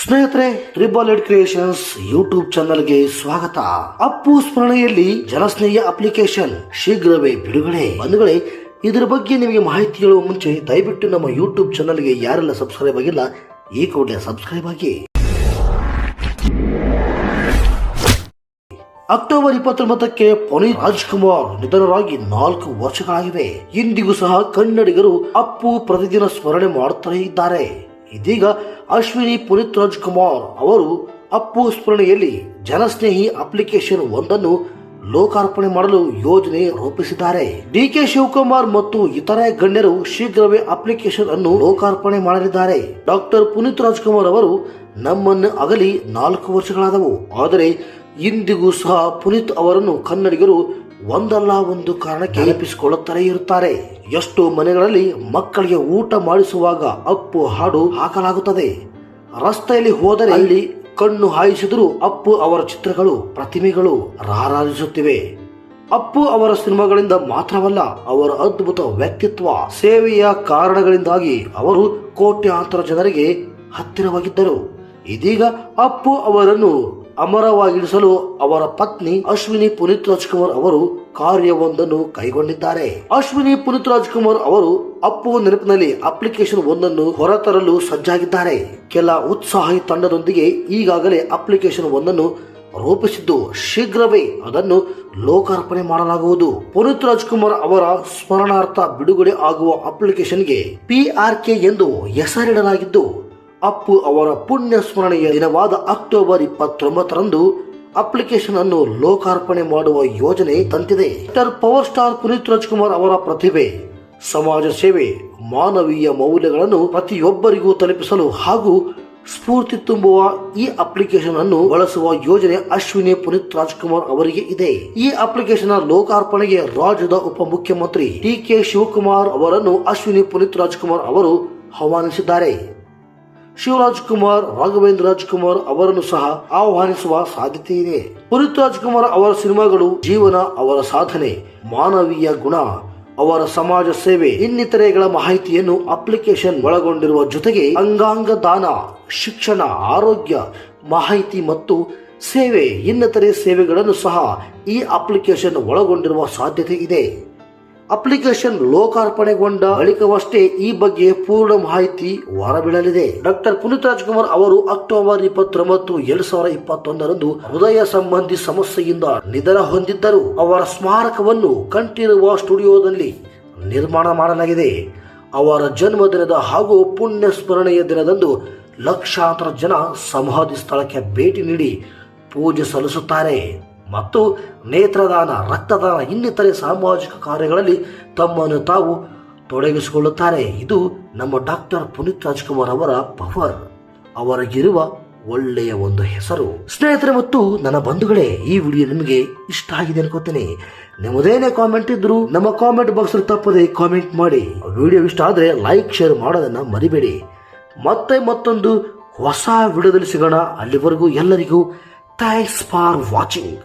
ಸ್ನೇಹಿತರೆ triple Ed creations YouTube ಚಾನಲ್ಗೆ ಸ್ವಾಗತ. ಅಪ್ಪು ಸ್ಮರಣೆಯಲ್ಲಿ ಜನಸ್ನೇಹ ಅಪ್ಲಿಕೇಶನ್ ಶೀಘ್ರವೇ ಬಿಡುಗಡೆ. ಬಂಧುಗಳೇ, ಇದರ ಬಗ್ಗೆ ನಿಮಗೆ ಮಾಹಿತಿ ಹೇಳುವ ಮುಂಚೆ ದಯವಿಟ್ಟು ನಮ್ಮ ಯೂಟ್ಯೂಬ್ ಚಾನಲ್ಗೆ ಯಾರೆಲ್ಲ ಸಬ್ಸ್ಕ್ರೈಬ್ ಆಗಿಲ್ಲ, ಈ ಕೂಡಲೇ ಸಬ್ಸ್ಕ್ರೈಬ್ ಆಗಿ. ಅಕ್ಟೋಬರ್ ಇಪ್ಪತ್ತೊಂಬತ್ತಕ್ಕೆ ಪುನೀತ್ ರಾಜ್ಕುಮಾರ್ ನಿಧನರಾಗಿ ನಾಲ್ಕು ವರ್ಷಗಳಾಗಿವೆ. ಇಂದಿಗೂ ಸಹ ಕನ್ನಡಿಗರು ಅಪ್ಪು ಪ್ರತಿದಿನ ಸ್ಮರಣೆ ಮಾಡುತ್ತಲೇ ಇದ್ದಾರೆ. ಇದೀಗ ಅಶ್ವಿನಿ ಪುನೀತ್ ರಾಜ್ಕುಮಾರ್ ಅವರು ಅಪ್ಪು ಸ್ಮರಣೆಯಲ್ಲಿ ಜನಸ್ನೇಹಿ ಅಪ್ಲಿಕೇಶನ್ ಒಂದನ್ನು ಲೋಕಾರ್ಪಣೆ ಮಾಡಲು ಯೋಜನೆ ರೂಪಿಸಿದ್ದಾರೆ. ಡಿ ಕೆ ಶಿವಕುಮಾರ್ ಮತ್ತು ಇತರೆ ಗಣ್ಯರು ಶೀಘ್ರವೇ ಅಪ್ಲಿಕೇಶನ್ ಅನ್ನು ಲೋಕಾರ್ಪಣೆ ಮಾಡಲಿದ್ದಾರೆ. ಡಾಕ್ಟರ್ ಪುನೀತ್ ರಾಜ್ಕುಮಾರ್ ಅವರು ನಮ್ಮನ್ನು ಅಗಲಿ ನಾಲ್ಕು ವರ್ಷಗಳಾದವು. ಆದರೆ ಇಂದಿಗೂ ಸಹ ಪುನೀತ್ ಅವರನ್ನು ಕನ್ನಡಿಗರು ಒಂದಲ್ಲ ಒಂದು ಕಾರಣಕ್ಕೆ ನೆನಪಿಸಿಕೊಳ್ಳುತ್ತಲೇ ಇರುತ್ತಾರೆ. ಎಷ್ಟೋ ಮನೆಗಳಲ್ಲಿ ಮಕ್ಕಳಿಗೆ ಊಟ ಮಾಡಿಸುವಾಗ ಅಪ್ಪು ಹಾಡು ಹಾಕಲಾಗುತ್ತದೆ. ರಸ್ತೆಯಲ್ಲಿ ಹೋದರೆ ಅಲ್ಲಿ ಕಣ್ಣು ಹಾಯಿಸಿದರೂ ಅಪ್ಪು ಅವರ ಚಿತ್ರಗಳು, ಪ್ರತಿಮೆಗಳು ರಾರಾಜಿಸುತ್ತಿವೆ. ಅಪ್ಪು ಅವರ ಸಿನಿಮಾಗಳಿಂದ ಮಾತ್ರವಲ್ಲ, ಅವರ ಅದ್ಭುತ ವ್ಯಕ್ತಿತ್ವ, ಸೇವೆಯ ಕಾರಣಗಳಿಂದಾಗಿ ಅವರು ಕೋಟ್ಯಾಂತರ ಜನರಿಗೆ ಹತ್ತಿರವಾಗಿದ್ದರು. ಇದೀಗ ಅಪ್ಪು ಅವರನ್ನು ಅಮರವಾಗಿರಿಸಲು ಅವರ ಪತ್ನಿ ಅಶ್ವಿನಿ ಪುನೀತ್ ರಾಜ್ಕುಮಾರ್ ಅವರು ಕಾರ್ಯವೊಂದನ್ನು ಕೈಗೊಂಡಿದ್ದಾರೆ. ಅಶ್ವಿನಿ ಪುನೀತ್ ರಾಜ್ಕುಮಾರ್ ಅವರು ಅಪ್ಪು ನೆನಪಿನಲ್ಲಿ ಅಪ್ಲಿಕೇಶನ್ ಒಂದನ್ನು ಹೊರತರಲು ಸಜ್ಜಾಗಿದ್ದಾರೆ. ಕೆಲ ಉತ್ಸಾಹಿ ತಂಡದೊಂದಿಗೆ ಈಗಾಗಲೇ ಅಪ್ಲಿಕೇಶನ್ ಒಂದನ್ನು ರೂಪಿಸಿದ್ದು ಶೀಘ್ರವೇ ಅದನ್ನು ಲೋಕಾರ್ಪಣೆ ಮಾಡಲಾಗುವುದು. ಪುನೀತ್ ರಾಜ್ಕುಮಾರ್ ಅವರ ಸ್ಮರಣಾರ್ಥ ಬಿಡುಗಡೆ ಆಗುವ ಅಪ್ಲಿಕೇಶನ್ಗೆ ಪಿಆರ್ಕೆ ಎಂದು ಹೆಸರಿಡಲಾಗಿದ್ದು ಅಪ್ಪು ಅವರ ಪುಣ್ಯ ಸ್ಮರಣೆಯ ದಿನವಾದ ಅಕ್ಟೋಬರ್ ಇಪ್ಪತ್ತೊಂಬತ್ತರಂದು ಅಪ್ಲಿಕೇಶನ್ ಅನ್ನು ಲೋಕಾರ್ಪಣೆ ಮಾಡುವ ಯೋಜನೆ ತಂತಿದೆ. Doctor power star Puneeth Rajkumar ಅವರ ಪ್ರತಿಭೆ, ಸಮಾಜ ಸೇವೆ, ಮಾನವೀಯ ಮೌಲ್ಯಗಳನ್ನು ಪ್ರತಿಯೊಬ್ಬರಿಗೂ ತಲುಪಿಸಲು ಹಾಗೂ ಸ್ಫೂರ್ತಿ ತುಂಬುವ ಈ ಅಪ್ಲಿಕೇಶನ್ ಅನ್ನು ಬಳಸುವ ಯೋಜನೆ ಅಶ್ವಿನಿ ಪುನೀತ್ ರಾಜ್ಕುಮಾರ್ ಅವರಿಗೆ ಇದೆ. ಈ ಅಪ್ಲಿಕೇಶನ್ ಲೋಕಾರ್ಪಣೆಗೆ ರಾಜ್ಯದ ಉಪಮುಖ್ಯಮಂತ್ರಿ ಡಿ ಕೆ ಶಿವಕುಮಾರ್ ಅವರನ್ನು ಅಶ್ವಿನಿ ಪುನೀತ್ ರಾಜ್ಕುಮಾರ್ ಅವರು ಆಹ್ವಾನಿಸಿದ್ದಾರೆ. ಶಿವರಾಜ್ ಕುಮಾರ್ ರಾಘವೇಂದ್ರ ರಾಜ್ಕುಮಾರ್ ಅವರನ್ನು ಸಹ ಆಹ್ವಾನಿಸುವ ಸಾಧ್ಯತೆ ಇದೆ. ಪುನೀತ್ ರಾಜ್ಕುಮಾರ್ ಅವರ ಸಿನಿಮಾಗಳು ಜೀವನ ಅವರ ಸಾಧನೆ, ಮಾನವೀಯ ಗುಣ, ಅವರ ಸಮಾಜ ಸೇವೆ, ಇನ್ನಿತರೆಗಳ ಮಾಹಿತಿಯನ್ನು ಅಪ್ಲಿಕೇಶನ್ ಒಳಗೊಂಡಿರುವ ಜೊತೆಗೆ ಅಂಗಾಂಗ ದಾನ, ಶಿಕ್ಷಣ, ಆರೋಗ್ಯ, ಮಾಹಿತಿ ಮತ್ತು ಸೇವೆ, ಇನ್ನಿತರೆ ಸೇವೆಗಳನ್ನು ಸಹ ಈ ಅಪ್ಲಿಕೇಶನ್ ಒಳಗೊಂಡಿರುವ ಸಾಧ್ಯತೆ ಇದೆ. ಅಪ್ಲಿಕೇಶನ್ ಲೋಕಾರ್ಪಣೆಗೊಂಡ ಬಳಿಕವಷ್ಟೇ ಈ ಬಗ್ಗೆ ಪೂರ್ಣ ಮಾಹಿತಿ ಹೊರಬೀಳಲಿದೆ. ಡಾಕ್ಟರ್ ಪುನೀತ್ ರಾಜ್ಕುಮಾರ್ ಅವರು ಅಕ್ಟೋಬರ್ ಇಪ್ಪತ್ತೊಂಬತ್ತು, ಎರಡ್ ಸಾವಿರದ ಇಪ್ಪತ್ತೊಂದರಂದು ಹೃದಯ ಸಂಬಂಧಿ ಸಮಸ್ಯೆಯಿಂದ ನಿಧನ ಹೊಂದಿದ್ದರು. ಅವರ ಸ್ಮಾರಕವನ್ನು ಕಂಠೀರವ ಸ್ಟುಡಿಯೋದಲ್ಲಿ ನಿರ್ಮಾಣ ಮಾಡಲಾಗಿದೆ. ಅವರ ಜನ್ಮದಿನದ ಹಾಗೂ ಪುಣ್ಯ ಸ್ಮರಣೆಯ ದಿನದಂದು ಲಕ್ಷಾಂತರ ಜನ ಸಮಾಧಿ ಸ್ಥಳಕ್ಕೆ ಭೇಟಿ ನೀಡಿ ಪೂಜೆ ಸಲ್ಲಿಸುತ್ತಾರೆ. ಮತ್ತು ನೇತ್ರದಾನ, ರಕ್ತದಾನ ಇನ್ನಿತರೆ ಸಾಮಾಜಿಕ ಕಾರ್ಯಗಳಲ್ಲಿ ತಮ್ಮನ್ನು ತಾವು ತೊಡಗಿಸಿಕೊಳ್ಳುತ್ತಾರೆ. ಇದು ನಮ್ಮ ಡಾಕ್ಟರ್ ಪುನೀತ್ ರಾಜ್ಕುಮಾರ್ ಅವರ ಪವರ್. ಅವರಿಗಿರುವ ಒಳ್ಳೆಯ ಒಂದು ಹೆಸರು. ಸ್ನೇಹಿತರೆ ಮತ್ತು ನನ್ನ ಬಂಧುಗಳೇ, ಈ ವಿಡಿಯೋ ನಿಮಗೆ ಇಷ್ಟ ಆಗಿದೆ ಅನ್ಕೋತೇನೆ. ನಿಮ್ಮದೇನೇ ಕಾಮೆಂಟ್ ಇದ್ರು ನಮ್ಮ ಕಾಮೆಂಟ್ ಬಾಕ್ಸ್ ತಪ್ಪದೆ ಕಾಮೆಂಟ್ ಮಾಡಿ. ವಿಡಿಯೋ ಇಷ್ಟ ಆದ್ರೆ ಲೈಕ್ ಶೇರ್ ಮಾಡೋದನ್ನ ಮರಿಬೇಡಿ. ಮತ್ತೆ ಮತ್ತೊಂದು ಹೊಸ ವಿಡಿಯೋದಲ್ಲಿ ಸಿಗೋಣ. ಅಲ್ಲಿವರೆಗೂ ಎಲ್ಲರಿಗೂ ಥ್ಯಾಂಕ್ಸ್ ಫಾರ್ ವಾಚಿಂಗ್.